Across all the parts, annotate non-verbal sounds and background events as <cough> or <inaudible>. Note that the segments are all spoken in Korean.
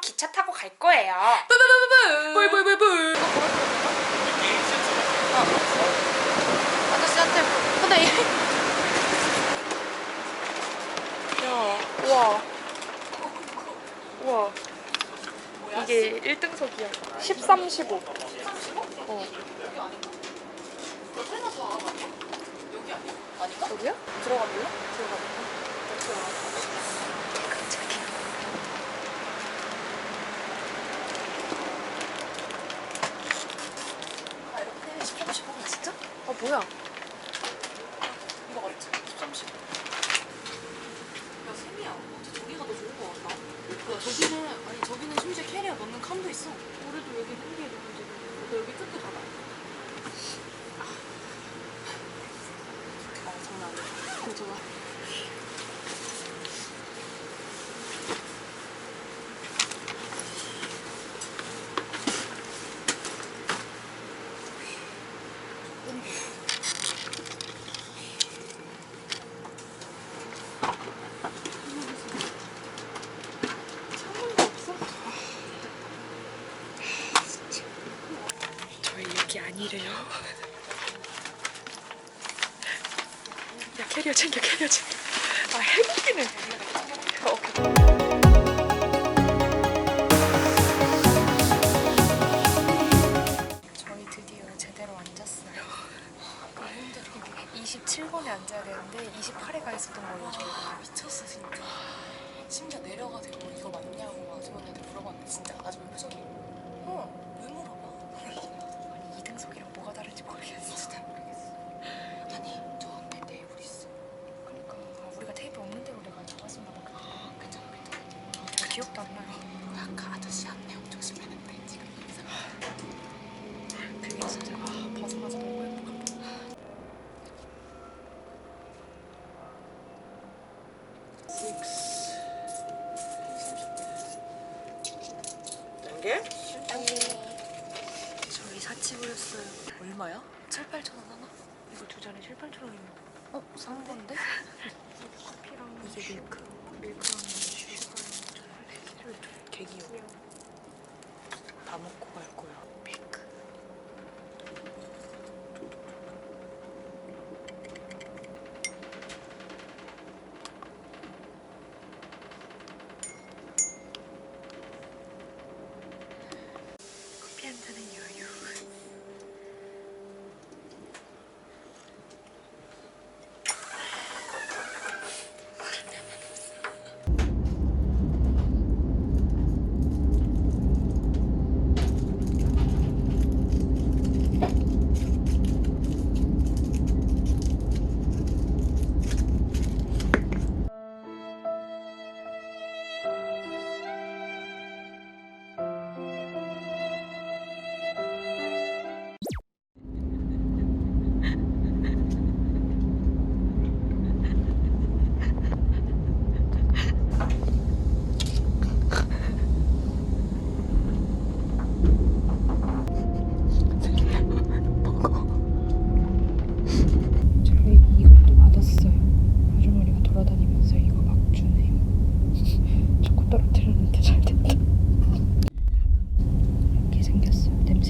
기차 타고 갈 거예요. 불불불불. 아저씨한테 물- 근데 이 야, 우와. 우와. 이게 1등석이야. 13, 15. 어. 여기? 여기야? 들어가 볼래? 들어가 볼까? 깜짝이야. 아 이렇게 10점 15가 진짜? 아, 뭐야? 이거 맞지? 10점 15. 야 세미야, 어째 저기가 더 좋은 거 같다. 야 저기는 아니 저기는 심지어 캐리어 넣는 칸도 있어. 그래도 여기 한 개도 문제. 너 여기 끝도 닫아. 아 장난 아니야. 그거 좋아. 창문도 없어? 저희 얘기 아니래요. 야, 캐리어 챙겨, 캐리어 챙겨. 아, 해고기네. 어, 오케이. 저희 드디어 제대로 앉았어요. 27번에 앉아야 되는데 28에 가 있었던 거예요, 저희가. 아 미쳤어 진짜. 심지어 내려가지고 이거 맞냐고 아주머니한테 물어봤는데 진짜 아주머니 표정이 어, 왜 물어봐? 아니, 2등석이랑 뭐가 다른지 모르겠어. 진짜 모르겠어. 아니 저 앞에 테이블 있어. 그러니까 아, 우리가 테이블 없는 데로 내가 잡았었나 봐. 아 괜찮아 괜찮아. 저 기억도 안 나요. 그 아까 아저씨 안내 엄청 심했는데 지금 이상. 그게 진짜 아, 벗어나서 너무 행복하다. 단계? 저희 사치 부렸어요. 얼마야? 7, 8천 원 하나? 이거 두 잔에 7, 8천 원이면 어 상대인데? 커피랑 이게 밀크. 밀크랑 계기요. 다 먹고 갈 거야.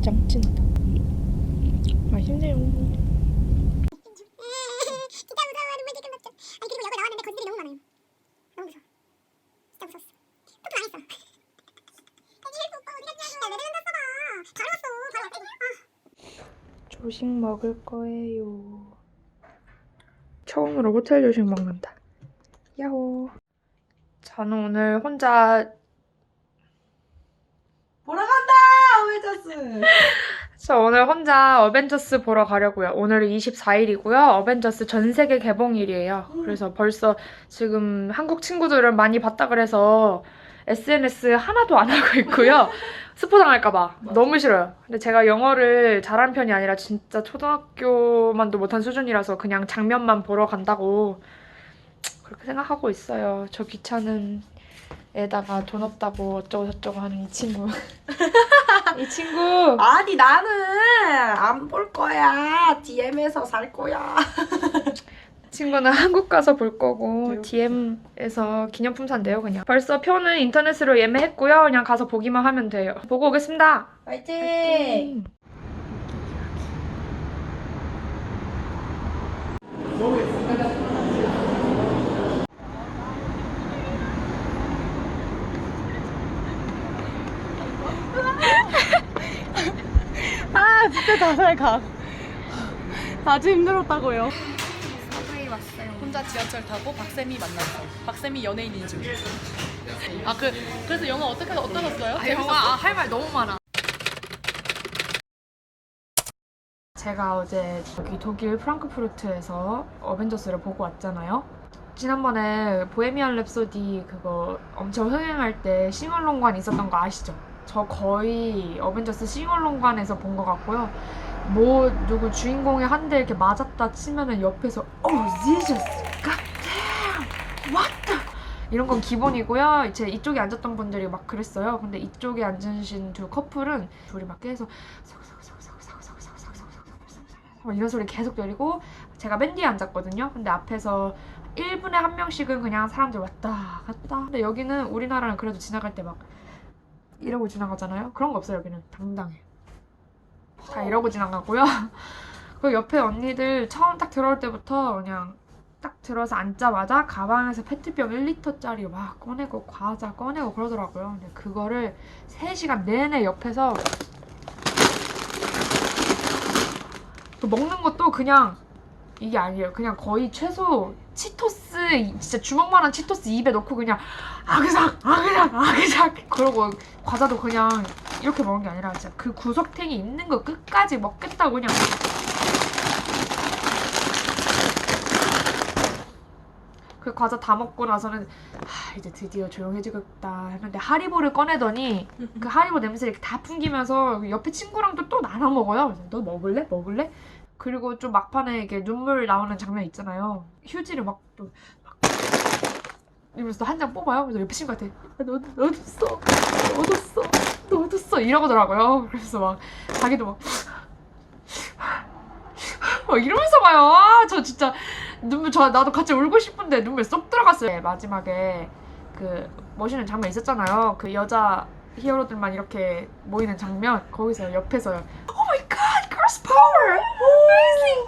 바로 왔다 아. 조식 먹을 거예요. 처음으로 호텔 조식 먹는다. 야호. 저는 오늘 혼자 보러 간다! 오메 저 오늘 혼자 어벤져스 보러 가려고요. 오늘은 24일이고요. 어벤져스 전 세계 개봉일이에요. 그래서 벌써 지금 한국 친구들은 많이 봤다 그래서 SNS 하나도 안 하고 있고요. <laughs> 스포 당할까봐 너무 싫어요. 근데 제가 영어를 잘하는 편이 아니라 진짜 초등학교만도 못한 수준이라서 그냥 장면만 보러 간다고 그렇게 생각하고 있어요. 저 귀찮은 애다가 돈 없다고 어쩌고 저쩌고 하는 이 친구. <laughs> 이 친구. 아니 나는 안 볼 거야. DM에서 살 거야. 친구는 한국 가서 볼 거고 DM에서 기념품 산대요 그냥. 벌써 표는 인터넷으로 예매했고요. 그냥 가서 보기만 하면 돼요. 보고 오겠습니다. 파이팅! 다살 가. 아주 힘들었다고요. 혼자 지하철 타고 박쌤이 만났어. 박쌤이 연예인인 줄. 아 그 그래서 영화 어떻게 어떠셨어요? 영화 할말 너무 많아. 제가 어제 여기 독일 프랑크푸르트에서 어벤져스를 보고 왔잖아요. 지난번에 보헤미안 랩소디 그거 엄청 흥행할 때 싱얼롱관 있었던 거 아시죠? 저 거의 어벤져스 싱얼롱관에서 본 것 같고요. 뭐 누구 주인공이 한 대 이렇게 맞았다 치면은 옆에서 Oh Jesus, 이런 건 기본이고요. 제 이쪽에 앉았던 분들이 막 그랬어요. 근데 이쪽에 앉으신 두 커플은 둘이 막 계속 막 이런 소리 계속 들리고 제가 맨 뒤에 앉았거든요. 근데 앞에서 1분에 한 명씩은 그냥 사람들 왔다 갔다. 근데 여기는 우리나라는 그래도 지나갈 때 막 이러고 지나가잖아요. 그런 거 없어요. 여기는 당당해. 다 이러고 지나가고요. <laughs> 그 옆에 언니들 처음 딱 들어올 때부터 그냥 딱 들어서 앉자마자 가방에서 페트병 1리터짜리 막 꺼내고 과자 꺼내고 그러더라고요. 근데 그거를 3시간 내내 옆에서 그 먹는 것도 그냥 이게 아니에요. 그냥 거의 최소 치토스 진짜 주먹만한 치토스 입에 넣고 그냥 아그작 아그작 아그작 그러고 과자도 그냥 이렇게 먹는 게 아니라 진짜 그 구석탱이 있는 거 끝까지 먹겠다고 그냥 그 과자 다 먹고 나서는 아 이제 드디어 조용해지겠다 했는데 하리보를 꺼내더니 그 하리보 냄새를 이렇게 다 풍기면서 옆에 친구랑도 또 나눠 먹어요. 너 먹을래? 먹을래? 그리고 좀 막판에 이렇게 눈물 나오는 장면 있잖아요. 휴지를 막 또 막 이러면서 한 장 뽑아요. 그래서 옆에 친구한테 야, 너 너도 써, 너도 써, 너도 써 이러더라고요. 그래서 막 자기도 막. 막 이러면서 봐요. 아, 저 진짜 눈물 저 나도 같이 울고 싶은데 눈물 쏙 들어갔어요. 네, 마지막에 그 멋있는 장면 있었잖아요. 그 여자 히어로들만 이렇게 모이는 장면 거기서 옆에서 my God, girls power, amazing.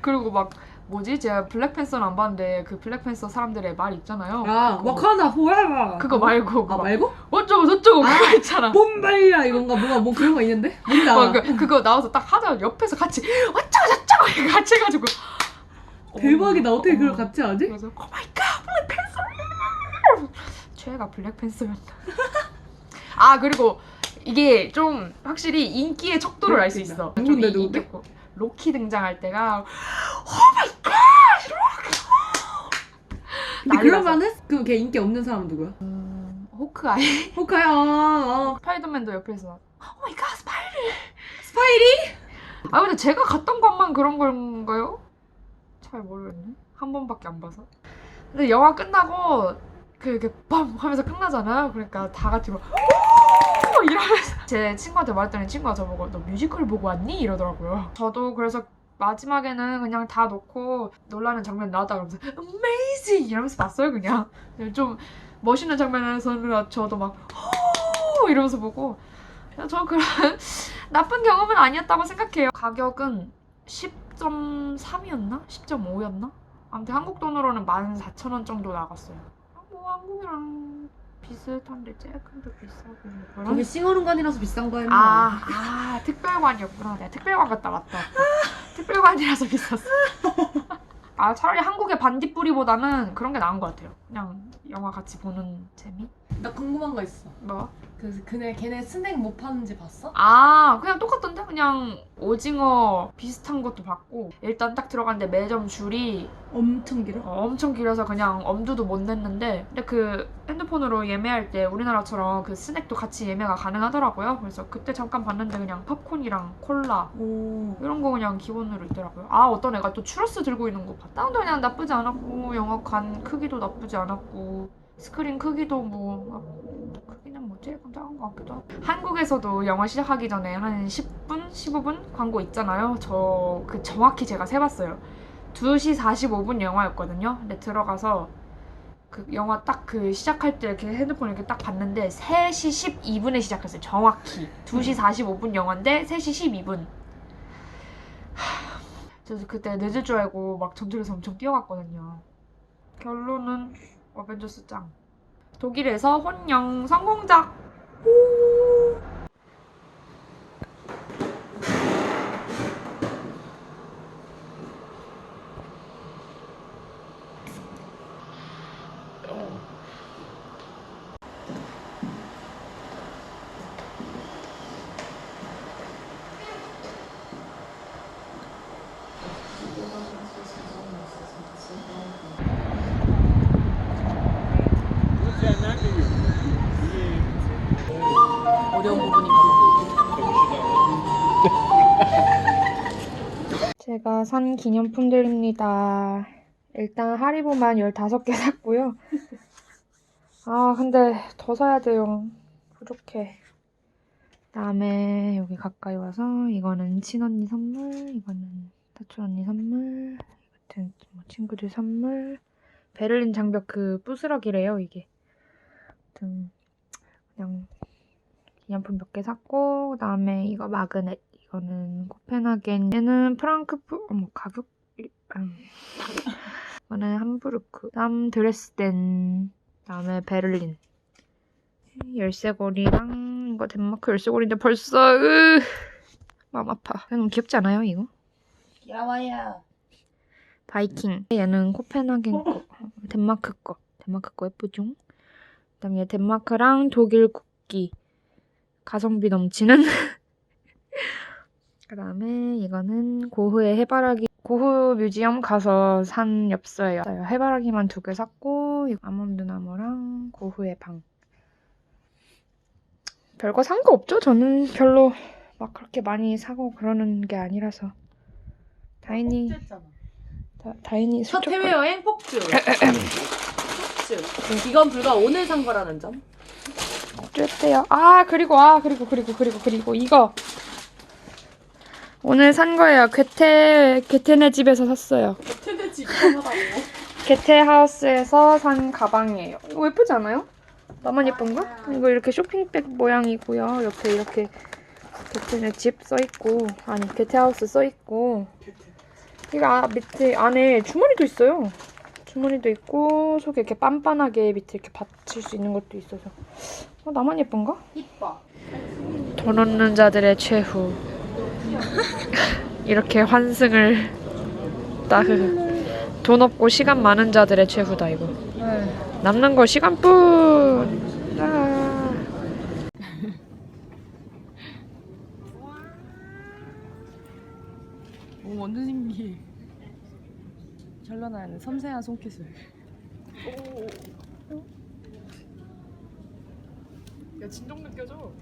그리고 막 뭐지? 제가 블랙팬서는 안 봤는데 그 블랙팬서 사람들의 말 있잖아요. 아, 그거, 와카나 포에버. 그거 말고 아, 그거 말고? 어쩌고 저쩌고 그거 있잖아. 뽐발이라 이건가 뭐가 뭐 그런 거 있는데? 뭔가. 막 그, 그거 나와서 딱 하자 옆에서 같이 어쩌고 저쩌고 이렇게 같이 해가지고 대박이다. 어, 어떻게 그걸 어. 같이 하지? 그래서 오 마이 갓 블랙팬서 최애가 블랙팬서였다 <laughs> 아 그리고 이게 좀 확실히 인기의 척도를 알 수 있어 좀 누군데, 이- 누군데? 인기 없고. 로키 등장할 때가 근데 난리. 그러면은 그걔 인기 없는 사람 누구야? 음, 호크아이 호카이 아, 아. 스파이더맨도 옆에서 오 마이 갓 스파이더 스파이리? 아 근데 제가 갔던 것만 그런 건가요? 잘 모르겠네. 한 번밖에 안 봐서. 근데 영화 끝나고 그 이렇게 빰 하면서 끝나잖아요. 그러니까 다 같이 막 오! <laughs> 이러면서 제 친구한테 말했더니 친구가 저보고 너 뮤지컬 보고 왔니? 이러더라고요. 저도 그래서 마지막에는 그냥 다 놓고 놀라는 장면 나왔다 그러면서 amazing 이러면서 봤어요 그냥 좀 멋있는 장면에서는 저도 막 오! 이러면서 보고 저 그런 <laughs> 나쁜 경험은 아니었다고 생각해요. 가격은 10.3이었나? 10.5였나? 아무튼 한국 돈으로는 14,000원 정도 나갔어요. 아, 뭐 한국이랑 비슷한데 조금 더 비싸고 뭐 거기 싱어lun관이라서 비싼 거야. 임마. 아, 아, 특별관이었구나. 내가 특별관 갔다 왔다. 특별관이라서 비쌌어. <laughs> 아, 차라리 한국의 반딧불이보다는 그런 게 나은 것 같아요. 그냥 영화 같이 보는 재미? 나 궁금한 거 있어. 뭐? 그 그네 걔네 스낵 뭐 파는지 봤어? 아 그냥 똑같던데 그냥 오징어 비슷한 것도 봤고 일단 딱 들어갔는데 매점 줄이 엄청 길어. 어, 엄청 길어서 그냥 엄두도 못 냈는데 근데 그 핸드폰으로 예매할 때 우리나라처럼 그 스낵도 같이 예매가 가능하더라고요 그래서 그때 잠깐 봤는데 그냥 팝콘이랑 콜라 오. 이런 거 그냥 기본으로 있더라고요 아 어떤 애가 또 추러스 들고 있는 거 봤다 근데 그냥 나쁘지 않았고 영화관 크기도 나쁘지 않았고 스크린 크기도 뭐 크기 제일 작은 것 같기도 하고 한국에서도 영화 시작하기 전에 한 10분? 15분 광고 있잖아요 저 그 정확히 제가 세봤어요 2시 45분 영화였거든요. 근데 들어가서 그 영화 딱 그 시작할 때 이렇게 핸드폰 이렇게 딱 봤는데 3시 12분에 시작했어요. 정확히 2시 45분 영화인데 3시 12분. 그래서 그때 늦을 줄 알고 막 전철에서 엄청 뛰어갔거든요. 결론은 어벤져스 짱. 독일에서 혼영 성공작. 어 제가 산 기념품들입니다. 일단 하리보만 15개 샀고요. 아, 근데 더 사야 돼요. 부족해. 그다음에 여기 가까이 와서 이거는 친언니 선물, 이거는 사촌 언니 선물, 같은 뭐 친구들 선물. 베를린 장벽 그 부스러기래요, 이게. 아무튼 그냥 기념품 몇 개 샀고 그다음에 이거 마그넷 이거는 코펜하겐 얘는 프랑크푸 어머 가격 음. 이거는 함부르크 다음 드레스덴 그다음에 베를린 열쇠고리랑 이거 덴마크 열쇠고리인데 벌써 으 마음 아파 너무 귀엽지 않아요 이거? 야와야. 바이킹 얘는 코펜하겐 거 덴마크 거 덴마크 거 예쁘죠? 그다음에 얘 덴마크랑 독일 국기 가성비 넘치는 <laughs> 그 다음에 이거는 고흐의 해바라기 고흐 뮤지엄 가서 산 엽서예요 해바라기만 두 개 샀고 아몬드 나무랑 고흐의 방 별거 산 거 없죠? 저는 별로 막 그렇게 많이 사고 그러는 게 아니라서 다인이 다, 다인이 첫 해외 여행 폭주. 폭주. 이건 불과 오늘 산 거라는 점. 어쨌대요. 아 그리고 아 그리고 그리고 그리고 그리고 이거 오늘 산 거예요. 괴테 괴테네 집에서 샀어요. 텐데 지금하다고. <laughs> 괴테 하우스에서 산 가방이에요. 이거 예쁘지 않아요? 나만 예쁜가? 이거 이렇게 쇼핑백 모양이고요. 옆에 이렇게 괴테네 집 써 있고 아니 괴테 하우스 써 있고 이거 아, 밑에 안에 주머니도 있어요. 주머니도 있고 속에 이렇게 빤빤하게 밑에 이렇게 받칠 수 있는 것도 있어서 어, 나만 예쁜가? 이뻐. 돈 없는 자들의 최후. <laughs> 이렇게 환승을 딱돈 없고 시간 많은 자들의 최후다 이거. 남는 거 시간뿐. 아. <laughs> 오 완전 신기해. 결론하는 섬세한 손기술. 야 진동 느껴져.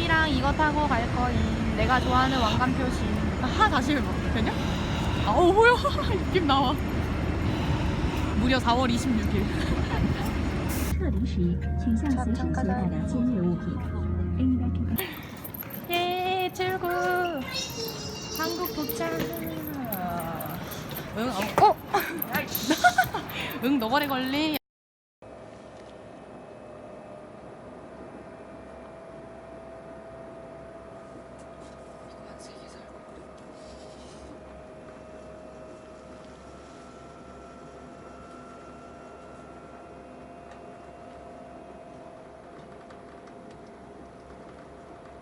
쌤이랑 이거 타고 갈 거임. 내가 좋아하는 왕관 표시. 하 다시 해봐. 되냐? 아우 뭐야? 느낌 나와. 무려 4월 26일. 撤离时，请向随身携带的尖锐物品。应该看看。 예, 출구. 한국 도착. 응, 어? <laughs> 응, 너발에 걸리.